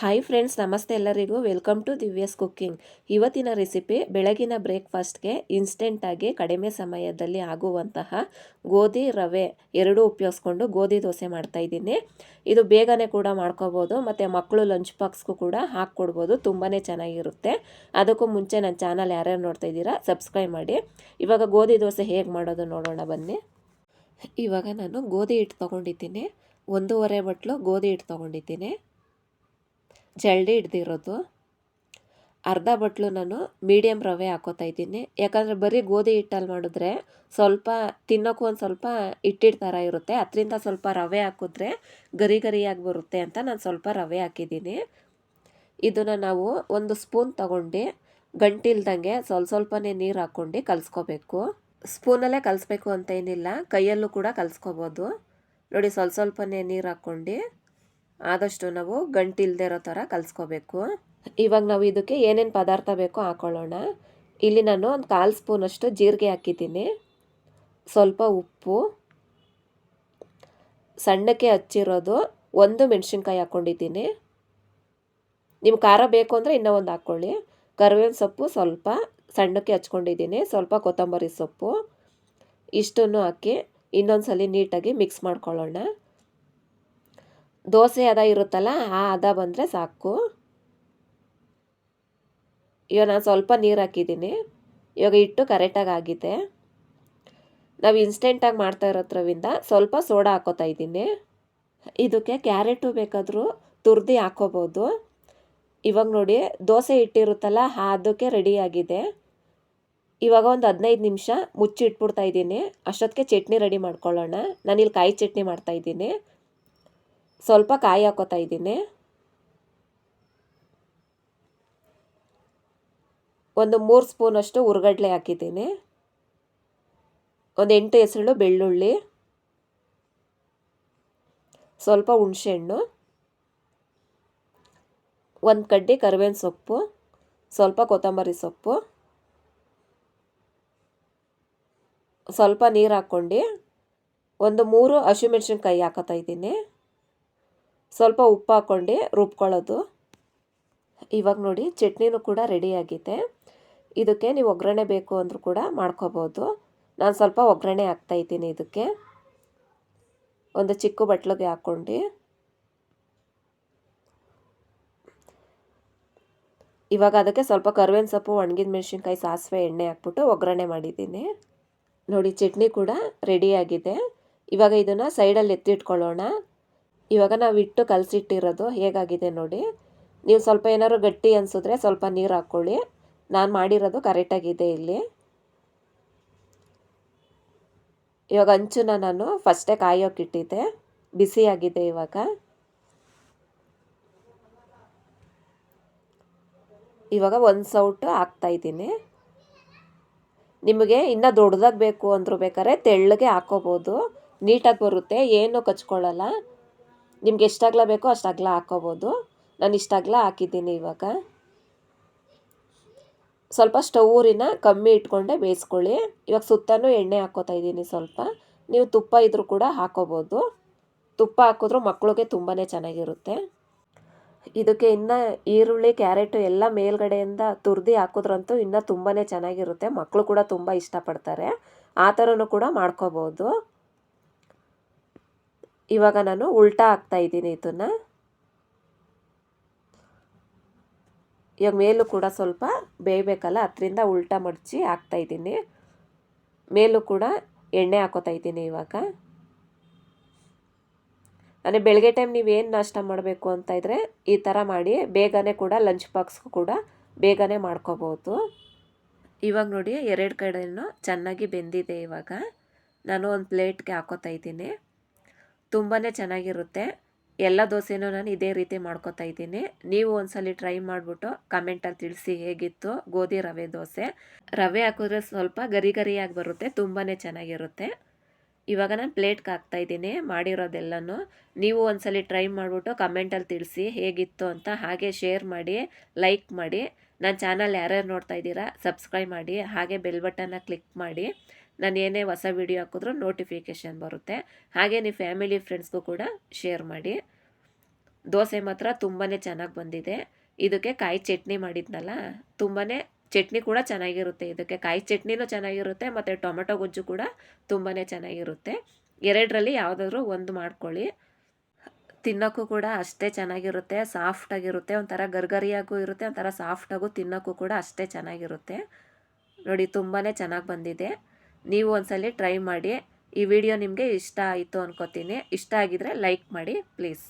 Hi friends ನಮಸ್ತೆ ಎಲ್ಲರಿಗೂ. Welcome to Divya's cooking ಇವತ್ತಿನ ರೆಸಿಪಿ ಬೆಳಗಿನ ಬ್ರೇಕ್ಫಾಸ್ಟ್ಗೆ ಇನ್ಸ್ಟೆಂಟಾಗಿ ಕಡಿಮೆ ಸಮಯದಲ್ಲಿ ಆಗುವಂತಹ ಗೋಧಿ ರವೆ ಎರಡೂ ಉಪಯೋಗಿಸ್ಕೊಂಡು ಗೋಧಿ ದೋಸೆ ಮಾಡ್ತಾಯಿದ್ದೀನಿ ಇದು ಬೇಗನೆ ಕೂಡ ಮಾಡ್ಕೋಬೋದು, ಮತ್ತು ಮಕ್ಕಳು ಲಂಚ್ ಬಾಕ್ಸ್ಗೂ ಕೂಡ ಹಾಕ್ಕೊಡ್ಬೋದು. ತುಂಬಾ ಚೆನ್ನಾಗಿರುತ್ತೆ. ಅದಕ್ಕೂ ಮುಂಚೆ ನನ್ನ ಚಾನಲ್ ಯಾರ್ಯಾರು ನೋಡ್ತಾ ಇದ್ದೀರಾ ಸಬ್ಸ್ಕ್ರೈಬ್ ಮಾಡಿ. ಇವಾಗ ಗೋಧಿ ದೋಸೆ ಹೇಗೆ ಮಾಡೋದು ನೋಡೋಣ ಬನ್ನಿ. ಇವಾಗ ನಾನು ಗೋಧಿ ಹಿಟ್ಟು ತೊಗೊಂಡಿದ್ದೀನಿ. ಒಂದೂವರೆ ಬಟ್ಲು ಗೋಧಿ ಹಿಟ್ಟು ತೊಗೊಂಡಿದ್ದೀನಿ. ಜಲ್ಡಿ ಹಿಡ್ದಿರೋದು. ಅರ್ಧ ಬಟ್ಲು ನಾನು ಮೀಡಿಯಮ್ ರವೆ ಹಾಕೋತಾ ಇದ್ದೀನಿ. ಯಾಕಂದರೆ ಬರೀ ಗೋಧಿ ಹಿಟ್ಟಲ್ಲಿ ಮಾಡಿದ್ರೆ ಸ್ವಲ್ಪ ತಿನ್ನೋಕ್ಕೂ ಒಂದು ಸ್ವಲ್ಪ ಹಿಟ್ಟಿಟ್ಟು ಥರ ಇರುತ್ತೆ. ಅದರಿಂದ ಸ್ವಲ್ಪ ರವೆ ಹಾಕಿದ್ರೆ ಗರಿ ಗರಿಯಾಗಿ ಬರುತ್ತೆ ಅಂತ ನಾನು ಸ್ವಲ್ಪ ರವೆ ಹಾಕಿದ್ದೀನಿ. ಇದನ್ನು ನಾವು ಒಂದು ಸ್ಪೂನ್ ತಗೊಂಡು ಗಂಟಿಲ್ದಂಗೆ ಸ್ವಲ್ಪ ಸ್ವಲ್ಪನೇ ನೀರು ಹಾಕ್ಕೊಂಡು ಕಲಿಸ್ಕೋಬೇಕು. ಸ್ಪೂನಲ್ಲೇ ಕಲಿಸ್ಬೇಕು ಅಂತ ಏನಿಲ್ಲ. ಕೈಯಲ್ಲೂ ಕೂಡ ಕಲಿಸ್ಕೋಬೋದು. ನೋಡಿ ಸ್ವಲ್ಪ ಸ್ವಲ್ಪನೇ ನೀರು ಹಾಕ್ಕೊಂಡು ಆದಷ್ಟು ನಾವು ಗಂಟಿಲ್ದೇ ಇರೋ ಥರ ಕಲಿಸ್ಕೋಬೇಕು. ಇವಾಗ ನಾವು ಇದಕ್ಕೆ ಏನೇನು ಪದಾರ್ಥ ಬೇಕೋ ಹಾಕೊಳ್ಳೋಣ. ಇಲ್ಲಿ ನಾನು ಒಂದು ಕಾಲು ಸ್ಪೂನಷ್ಟು ಜೀರಿಗೆ ಹಾಕಿದ್ದೀನಿ. ಸ್ವಲ್ಪ ಉಪ್ಪು. ಸಣ್ಣಕ್ಕೆ ಹಚ್ಚಿರೋದು ಒಂದು ಮೆಣಸಿನ್ಕಾಯಿ ಹಾಕ್ಕೊಂಡಿದ್ದೀನಿ ನಿಮ್ಗೆ ಖಾರ ಬೇಕು ಅಂದರೆ ಇನ್ನೂ ಒಂದು ಹಾಕ್ಕೊಳ್ಳಿ. ಕರಿಬೇವಿನ ಸೊಪ್ಪು ಸ್ವಲ್ಪ ಸಣ್ಣಕ್ಕೆ ಹಚ್ಕೊಂಡಿದ್ದೀನಿ. ಸ್ವಲ್ಪ ಕೊತ್ತಂಬರಿ ಸೊಪ್ಪು. ಇಷ್ಟನ್ನು ಹಾಕಿ ಇನ್ನೊಂದು ಸಲ ನೀಟಾಗಿ ಮಿಕ್ಸ್ ಮಾಡ್ಕೊಳ್ಳೋಣ. ದೋಸೆ ಹದ ಇರುತ್ತಲ್ಲ, ಆ ಹದ ಬಂದರೆ ಸಾಕು. ಇವಾಗ ನಾನು ಸ್ವಲ್ಪ ನೀರು ಹಾಕಿದ್ದೀನಿ. ಇವಾಗ ಹಿಟ್ಟು ಕರೆಕ್ಟಾಗಿ ಆಗಿದೆ. ನಾವು ಇನ್ಸ್ಟೆಂಟಾಗಿ ಮಾಡ್ತಾ ಇರೋದ್ರವಿಂದ ಸ್ವಲ್ಪ ಸೋಡಾ ಹಾಕೋತಾ ಇದ್ದೀನಿ. ಇದಕ್ಕೆ ಕ್ಯಾರೆಟು ಬೇಕಾದರೂ ತುರ್ದು ಹಾಕೋಬೋದು. ಇವಾಗ ನೋಡಿ, ದೋಸೆ ಇಟ್ಟಿರುತ್ತಲ್ಲ ಅದಕ್ಕೆ ರೆಡಿಯಾಗಿದೆ ಇವಾಗ ಒಂದು ಹದಿನೈದು ನಿಮಿಷ ಮುಚ್ಚಿ ಇಟ್ಬಿಡ್ತಾ ಇದ್ದೀನಿ. ಅಷ್ಟೊತ್ತಿಗೆ ಚಟ್ನಿ ರೆಡಿ ಮಾಡ್ಕೊಳ್ಳೋಣ. ನಾನಿಲ್ಲಿ ಕಾಯಿ ಚಟ್ನಿ ಮಾಡ್ತಾಯಿದ್ದೀನಿ ಸ್ವಲ್ಪ ಕಾಯಿ ಹಾಕೋತಾ ಇದ್ದೀನಿ. ಒಂದು ಮೂರು ಸ್ಪೂನಷ್ಟು ಹುರ್ಗಡ್ಲೆ ಹಾಕಿದ್ದೀನಿ. ಒಂದು ಎಂಟು ಹೆಸರು ಬೆಳ್ಳುಳ್ಳಿ. ಸ್ವಲ್ಪ ಹುಣಸೆಹಣ್ಣು. ಒಂದು ಕಡ್ಡಿ ಕರಿಬೇವಿನ ಸೊಪ್ಪು. ಸ್ವಲ್ಪ ಕೊತ್ತಂಬರಿ ಸೊಪ್ಪು. ಸ್ವಲ್ಪ ನೀರು ಹಾಕ್ಕೊಂಡು ಒಂದು ಮೂರು ಹಸಿಮೆಣ್ಸಿನ್ಕಾಯಿ ಹಾಕೋತಾ ಇದ್ದೀನಿ. ಸ್ವಲ್ಪ ಉಪ್ಪು ಹಾಕ್ಕೊಂಡು ರುಬ್ಕೊಳ್ಳೋದು. ಇವಾಗ ನೋಡಿ ಚಟ್ನಿನೂ ಕೂಡ ರೆಡಿಯಾಗಿದೆ ಇದಕ್ಕೆ ನೀವು ಒಗ್ಗರಣೆ ಬೇಕು ಅಂದರೂ ಕೂಡ ಮಾಡ್ಕೋಬೋದು. ನಾನು ಸ್ವಲ್ಪ ಒಗ್ಗರಣೆ ಹಾಕ್ತಾಯಿದ್ದೀನಿ ಇದಕ್ಕೆ. ಒಂದು ಚಿಕ್ಕ ಬಟ್ಲಿಗೆ ಹಾಕ್ಕೊಂಡು. ಇವಾಗ ಅದಕ್ಕೆ ಸ್ವಲ್ಪ ಕರ್ಬೇವಿನ ಸೊಪ್ಪು, ಒಣಗಿದ ಮೆಣಸಿನ್ಕಾಯಿ, ಸಾಸಿವೆ, ಎಣ್ಣೆ ಹಾಕ್ಬಿಟ್ಟು ಒಗ್ಗರಣೆ ಮಾಡಿದ್ದೀನಿ. ನೋಡಿ ಚಟ್ನಿ ಕೂಡ ರೆಡಿಯಾಗಿದೆ ಇವಾಗ ಇದನ್ನು ಸೈಡಲ್ಲಿ ಎತ್ತಿಟ್ಕೊಳ್ಳೋಣ ಇವಾಗ ನಾವು ಇಟ್ಟು ಕಲಸಿಟ್ಟಿರೋದು ಹೇಗಾಗಿದೆ ನೋಡಿ. ನೀವು ಸ್ವಲ್ಪ ಏನಾದ್ರು ಗಟ್ಟಿ ಅನಿಸಿದ್ರೆ ಸ್ವಲ್ಪ ನೀರು ಹಾಕ್ಕೊಳ್ಳಿ ನಾನು ಮಾಡಿರೋದು ಕರೆಕ್ಟಾಗಿದೆ ಇಲ್ಲಿ. ಇವಾಗ ಅಂಚುನ ನಾನು ಫಸ್ಟೇ ಕಾಯೋಕ್ಕಿಟ್ಟಿದ್ದೆ ಬಿಸಿಯಾಗಿದೆ ಇವಾಗ. ಇವಾಗ ಒಂದು ಸೌಟು ಹಾಕ್ತಾಯಿದ್ದೀನಿ ನಿಮಗೆ ಇನ್ನೂ ದೊಡ್ಡದಾಗಬೇಕು ಅಂದರೂ ಬೇಕಾದ್ರೆ ತೆಳ್ಳಗೆ ಹಾಕೋಬೋದು. ನೀಟಾಗಿ ಬರುತ್ತೆ, ಏನು ಕಚ್ಕೊಳ್ಳಲ್ಲ. ನಿಮ್ಗೆ ಎಷ್ಟು ಬೇಕೋ ಅಷ್ಟು ಅಗಲ ಹಾಕ್ಕೋಬೋದು ನಾನು ಇಷ್ಟು ಹಾಕಿದ್ದೀನಿ ಇವಾಗ. ಸ್ವಲ್ಪ ಸ್ಟೌರಿನ ಕಮ್ಮಿ ಇಟ್ಕೊಂಡೆ ಬೇಯಿಸ್ಕೊಳ್ಳಿ. ಇವಾಗ ಸುತ್ತಲೂ ಎಣ್ಣೆ ಹಾಕ್ಕೋತಾ ಇದ್ದೀನಿ ಸ್ವಲ್ಪ. ನೀವು ತುಪ್ಪ ಇದ್ರೂ ಕೂಡ ಹಾಕೋಬೋದು. ತುಪ್ಪ ಹಾಕಿದ್ರೂ ಮಕ್ಕಳಿಗೆ ತುಂಬಾ ಚೆನ್ನಾಗಿರುತ್ತೆ. ಇದಕ್ಕೆ ಇನ್ನು ಈರುಳ್ಳಿ, ಕ್ಯಾರೆಟು ಎಲ್ಲ ಮೇಲ್ಗಡೆಯಿಂದ ತುರ್ದಿ ಹಾಕಿದ್ರಂತೂ ಇನ್ನೂ ತುಂಬಾ ಚೆನ್ನಾಗಿರುತ್ತೆ. ಮಕ್ಕಳು ಕೂಡ ತುಂಬ ಇಷ್ಟಪಡ್ತಾರೆ. ಆ ಥರನೂ ಕೂಡ ಮಾಡ್ಕೋಬೋದು. ಇವಾಗ ನಾನು ಉಲ್ಟಾ ಹಾಕ್ತಾ ಇದ್ದೀನಿ ಇದನ್ನು. ಇವಾಗ ಮೇಲೂ ಕೂಡ ಸ್ವಲ್ಪ ಬೇಯಬೇಕಲ್ಲ, ಅದರಿಂದ ಉಲ್ಟಾ ಮಡಚಿ ಇದ್ದೀನಿ. ಮೇಲೂ ಕೂಡ ಎಣ್ಣೆ ಹಾಕೋತಾ ಇದ್ದೀನಿ ಇವಾಗ. ಅಂದರೆ ಬೆಳಗ್ಗೆ ಟೈಮ್ ನೀವೇನು ನಾಷ್ಟ ಮಾಡಬೇಕು ಅಂತ ಇದ್ದರೆ ಈ ಥರ ಮಾಡಿ, ಬೇಗನೆ ಕೂಡ ಲಂಚ್ ಬಾಕ್ಸ್ಗೂ ಕೂಡ ಬೇಗನೆ ಮಾಡ್ಕೋಬೋದು. ಇವಾಗ ನೋಡಿ, ಎರಡು ಕಡೆಯೂ ಚೆನ್ನಾಗಿ ಬೆಂದಿದೆ ಇವಾಗ. ನಾನು ಒಂದು ಪ್ಲೇಟ್ಗೆ ಹಾಕೋತಾ ಇದ್ದೀನಿ. ತುಂಬಾ ಚೆನ್ನಾಗಿರುತ್ತೆ. ಎಲ್ಲ ದೋಸೆನೂ ನಾನು ಇದೇ ರೀತಿ ಮಾಡ್ಕೊತಾ ಇದ್ದೀನಿ. ನೀವು ಒಂದ್ಸಲಿ ಟ್ರೈ ಮಾಡಿಬಿಟ್ಟು ಕಮೆಂಟಲ್ಲಿ ತಿಳಿಸಿ ಹೇಗಿತ್ತು ಗೋಧಿ ರವೆ ದೋಸೆ. ರವೆ ಹಾಕಿದ್ರೆ ಸ್ವಲ್ಪ ಗರಿ ಗರಿಯಾಗಿ ಬರುತ್ತೆ ತುಂಬಾ ಚೆನ್ನಾಗಿರುತ್ತೆ. ಇವಾಗ ನಾನು ಪ್ಲೇಟ್ಗೆ ಹಾಕ್ತಾ ಇದ್ದೀನಿ, ಮಾಡಿರೋದೆಲ್ಲನೂ. ನೀವು ಒಂದ್ಸಲಿ ಟ್ರೈ ಮಾಡಿಬಿಟ್ಟು ಕಮೆಂಟಲ್ಲಿ ತಿಳಿಸಿ ಹೇಗಿತ್ತು ಅಂತ ಹಾಗೆ ಶೇರ್ ಮಾಡಿ ಲೈಕ್ ಮಾಡಿ. ನನ್ನ ಚಾನಲ್ ಯಾರ್ಯಾರು ನೋಡ್ತಾ ಇದ್ದೀರಾ ಸಬ್ಸ್ಕ್ರೈಬ್ ಮಾಡಿ, ಹಾಗೆ ಬೆಲ್ ಬಟನ್ನ ಕ್ಲಿಕ್ ಮಾಡಿ. ನಾನು ಏನೇ ಹೊಸ ವಿಡಿಯೋ ಹಾಕಿದ್ರೂ ನೋಟಿಫಿಕೇಷನ್ ಬರುತ್ತೆ. ಹಾಗೆ ನೀವು ಫ್ಯಾಮಿಲಿ ಫ್ರೆಂಡ್ಸ್ಗೂ ಕೂಡ ಶೇರ್ ಮಾಡಿ. ದೋಸೆ ಮಾತ್ರ ತುಂಬಾ ಚೆನ್ನಾಗಿ ಬಂದಿದೆ. ಇದಕ್ಕೆ ಕಾಯಿ ಚಟ್ನಿ ಮಾಡಿದ್ನಲ್ಲ ತುಂಬಾ ಚಟ್ನಿ ಕೂಡ ಚೆನ್ನಾಗಿರುತ್ತೆ. ಇದಕ್ಕೆ ಕಾಯಿ ಚಟ್ನಿನೂ ಚೆನ್ನಾಗಿರುತ್ತೆ, ಮತ್ತು ಟೊಮೆಟೊ ಗೊಜ್ಜು ಕೂಡ ತುಂಬಾ ಚೆನ್ನಾಗಿರುತ್ತೆ. ಎರಡರಲ್ಲಿ ಯಾವುದಾದ್ರೂ ಒಂದು ಮಾಡ್ಕೊಳ್ಳಿ. ತಿನ್ನೋಕ್ಕೂ ಕೂಡ ಅಷ್ಟೇ ಚೆನ್ನಾಗಿರುತ್ತೆ ಸಾಫ್ಟಾಗಿರುತ್ತೆ ಒಂಥರ ಗರ್ಗರಿಯಾಗೂ ಇರುತ್ತೆ, ಒಂಥರ ಸಾಫ್ಟಾಗೂ ತಿನ್ನೋಕ್ಕೂ ಕೂಡ ಅಷ್ಟೇ ಚೆನ್ನಾಗಿರುತ್ತೆ. ನೋಡಿ ತುಂಬಾ ಚೆನ್ನಾಗಿ ಬಂದಿದೆ. ನೀವು ಒಂದ್ಸಲ ಟ್ರೈ ಮಾಡಿ ಈ ವಿಡಿಯೋ ನಿಮಗೆ ಇಷ್ಟ ಆಯಿತು ಅನ್ಕೋತೀನಿ. ಇಷ್ಟ ಆಗಿದ್ರೆ ಲೈಕ್ ಮಾಡಿ, ಪ್ಲೀಸ್.